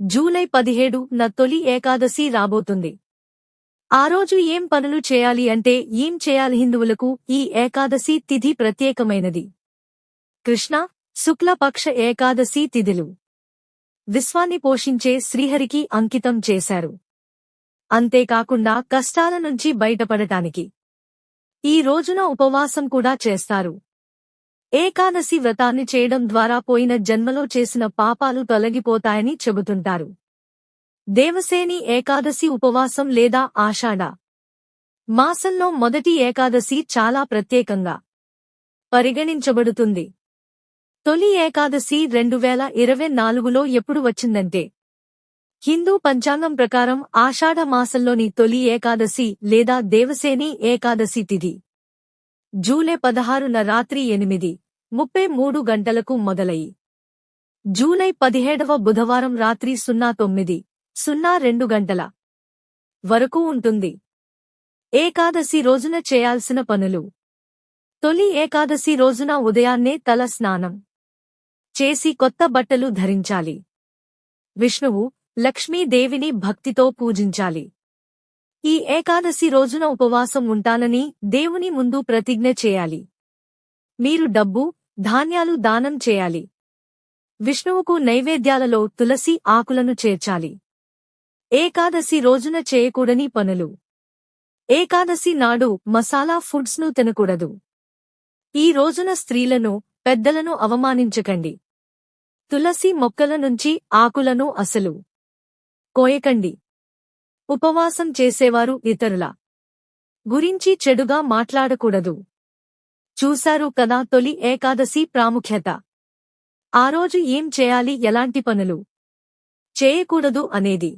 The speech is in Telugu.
జూలై పదిహేడు న తొలి ఏకాదశి రాబోతుంది. ఆ రోజు ఏం పనులు చేయాలి అంటే ఏం చేయాలి హిందువులకు ఈ ఏకాదశి తిథి ప్రత్యేకమైనది. కృష్ణ శుక్లపక్ష ఏకాదశి తిథులు. విశ్వాన్ని పోషించే శ్రీహరికి అంకితం చేశారు. అంతేకాకుండా కష్టాల నుంచి బయటపడటానికి. ఈ రోజున ఉపవాసం కూడా చేస్తారు. ఏకాదశి వ్రతాన్ని చేయడం ద్వారా పోయిన జన్మలో చేసిన పాపాలు తొలగిపోతాయని చెబుతుంటారు. దేవసేని ఏకాదశి ఉపవాసం లేదా ఆషాఢ మాసంలో మొదటి ఏకాదశి చాలా ప్రత్యేకంగా పరిగణించబడుతుంది. తొలి ఏకాదశి రెండు వేల ఇరవై నాలుగులో ఎప్పుడు వచ్చిందంటే హిందూ పంచాంగం ప్రకారం ఆషాఢ మాసంలోని తొలి ఏకాదశి లేదా దేవసేని ఏకాదశి తిథి జూలై పదహారున రాత్రి ఎనిమిది. ముప్పై మూడు గంటలకు మొదలై. జూలై పదిహేడవ బుధవారం రాత్రి సున్నా తొమ్మిది సున్నా రెండు గంటల వరకు ఉంటుంది. ఏకాదశి రోజున చేయాల్సిన పనులు. తొలి ఏకాదశి రోజున ఉదయాన్నే తల స్నానం చేసి కొత్త బట్టలు ధరించాలి. విష్ణువు లక్ష్మీదేవిని భక్తితో పూజించాలి. ఈ ఏకాదశి రోజున ఉపవాసం ఉంటానని దేవుని ముందు ప్రతిజ్ఞ చేయాలి. మీరు డబ్బు ధాన్యాలు దానం చేయాలి. విష్ణువుకు నైవేద్యాలలో తులసి ఆకులను చేర్చాలి. ఏకాదశి రోజున చేయకూడని పనులు. ఏకాదశి నాడు మసాలా ఫుడ్స్ను తినకూడదు. ఈ రోజున స్త్రీలను పెద్దలను అవమానించకండి. తులసి మొక్కల నుంచి ఆకులను అసలు కోయకండి. ఉపవాసం చేసేవారు ఇతరుల గురించి చెడుగా మాట్లాడకూడదు. చూశారు కదా తొలి ఏకాదశి ప్రాముఖ్యత. ఆ రోజు ఏం చేయాలి? ఎలాంటి పనులు? చేయకూడదు అనేది.